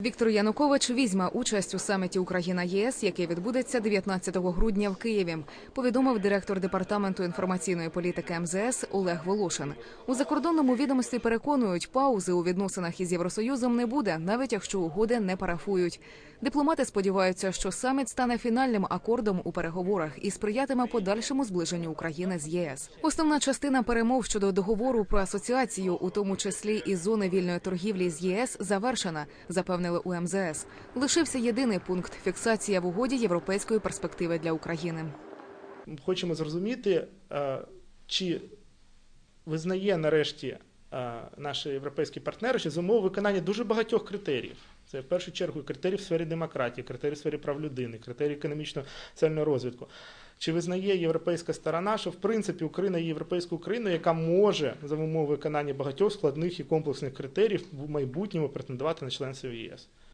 Віктор Янукович візьме участь у саміті Україна ЄС, який відбудеться 19 грудня в Києві. Повідомив директор департаменту інформаційної політики МЗС Олег Волошин. У закордонному відомстві переконують, паузи у відносинах із Євросоюзом не буде, навіть якщо угоди не парафують. Дипломати сподіваються, що саміт стане фінальним акордом у переговорах і сприятиме подальшому зближенню України з ЄС. Основна частина перемов щодо договору про асоціацію, у тому числі і зони вільної торгівлі з ЄС, завершена, запевнили у МЗС. Лишився єдиний пункт фіксація в угоді європейської перспективи для України. Хочемо зрозуміти, е, чи визнає нарешті е, наші європейські партнери, що з умови виконання дуже багатьох критеріїв. Це в першу чергу критерії в сфері демократії, критерії в сфері прав людини, критерії економічного соціального розвитку. Чи визнає європейська сторона, що в принципі Україна є європейською країною, яка може за умови виконання багатьох складних і комплексних критеріїв в майбутньому претендувати на членство ЄС?